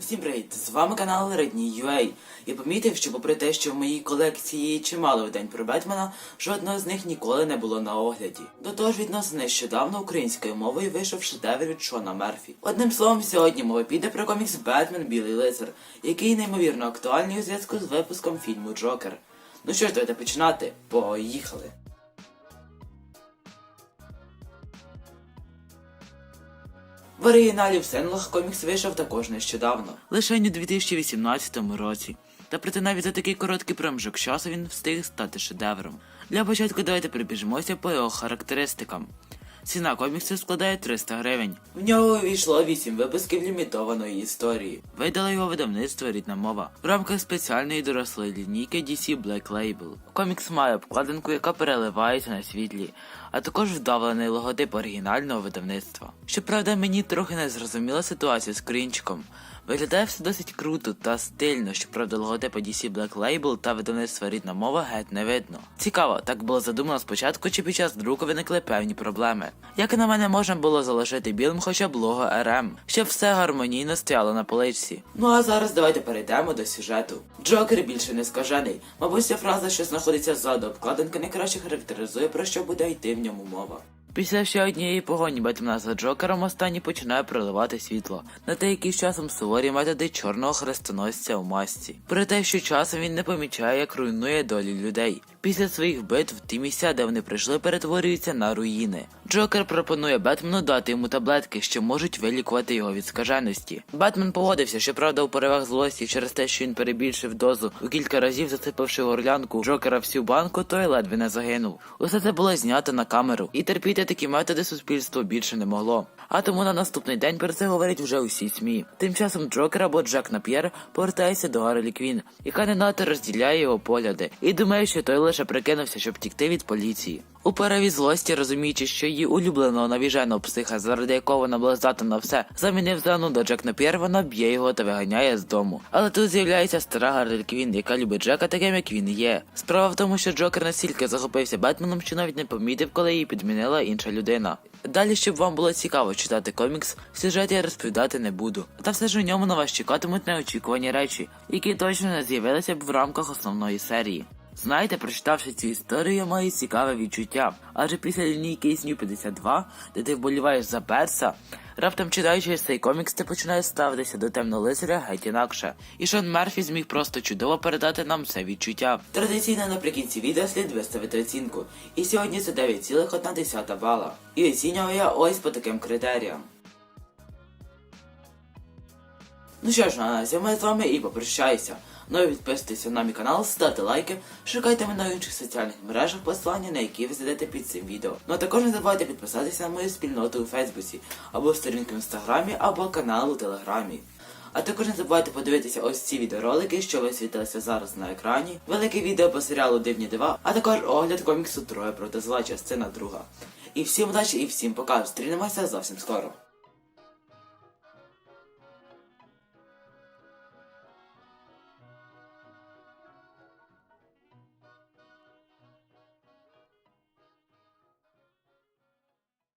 Всім привіт! З вами канал Redney.ua. Я помітив, що попри те, що в моїй колекції чимало видань про Бетмена, жодного з них ніколи не було на огляді. До того ж, відносно нещодавно українською мовою вийшов шедевр від Шона Мерфі. Одним словом, сьогодні мова піде про комікс Бетмен Білий лицар, який неймовірно актуальний у зв'язку з випуском фільму Джокер. Ну що ж, давайте починати. Поїхали! В оригіналі в Сенлах комікс вийшов також нещодавно. Лише у 2018 році. Та проте навіть за такий короткий проміжок часу він встиг стати шедевром. Для початку давайте прибіжмося по його характеристикам. Ціна коміксу складає 300 гривень. В нього увійшло 8 випусків лімітованої історії. Видало його видавництво рідна мова в рамках спеціальної дорослої лінійки DC Black Label. Комікс має обкладинку, яка переливається на світлі, а також вдавлений логотип оригінального видавництва. Щоправда, мені трохи не зрозуміла ситуація з крінчиком. Виглядає все досить круто та стильно, щоправда, логотипа DC Black Label та видавництва рідна мова геть не видно. Цікаво, так було задумано спочатку, чи під час друку виникли певні проблеми. Як і на мене можна було залишити білим хоча б лого RM, щоб все гармонійно стояло на поличці. Ну а зараз давайте перейдемо до сюжету. Джокер більше не скажений. Мабуть, ця фраза, що знаходиться ззаду обкладинки, найкраще характеризує про що буде йти в ньому мова. Після ще однієї погоні Бетмена за Джокером останній починає проливати світло на те, які з часом суворі методи чорного хрестоносця у масці. Про те, що часом він не помічає, як руйнує долі людей. Після своїх битв ті місця, де вони прийшли, перетворюються на руїни. Джокер пропонує Бетмену дати йому таблетки, що можуть вилікувати його від скаженості. Бетмен погодився, що правда у поривах злості через те, що він перебільшив дозу у кілька разів, засипавши горлянку Джокера всю банку, той ледве не загинув. Усе це було знято на камеру, і терпіти такі методи суспільство більше не могло. А тому на наступний день про це говорять вже усі СМІ. Тим часом Джокер або Джек Нап'єр повертається до Гарлі Квін, яка не надто розділяє його погляди, і думає, що той лише прикинувся, щоб втікти від поліції. У переві злості, розуміючи, що її улюбленого навіженого психа, заради якого вона була здатна на все, замінив зануда Джек Нап'єр, вона б'є його та виганяє з дому. Але тут з'являється стара Гарлі Квін, яка любить Джека таким, як він є. Справа в тому, що Джокер настільки захопився Бетменом, що навіть не помітив, коли її підмінила інша людина. Далі, щоб вам було цікаво читати комікс, сюжет я розповідати не буду. Та все ж у ньому на вас чекатимуть неочікувані речі, які точно не з'явилися б в рамках основної серії. Знаєте, прочитавши цю історію, я маю цікаве відчуття. Адже після лінійки СНЮ 52, де ти вболіваєш за перса, раптом читаючи цей комікс, ти починаєш ставитися до темного лицаря геть інакше. І Шон Мерфі зміг просто чудово передати нам це відчуття. Традиційно наприкінці відео слід виставити оцінку. І сьогодні це 9,1 бала. І оцінював я ось по таким критеріям. Ну що ж, на цьому з вами і попрощаюся. Ну і підписуйтесь на мій канал, ставте лайки, шукайте мене в інших соціальних мережах, посилання на які ви знайдете під цим відео. Ну а також не забувайте підписатися на мою спільноту у Фейсбуці, або сторінку в інстаграмі, або канал у Телеграмі. А також не забувайте подивитися ось ці відеоролики, що висвітилися зараз на екрані, велике відео по серіалу Дивні дива, а також огляд коміксу Троє проти зла, частина друга. І всім удачі і всім пока. Зустрінемося зовсім скоро.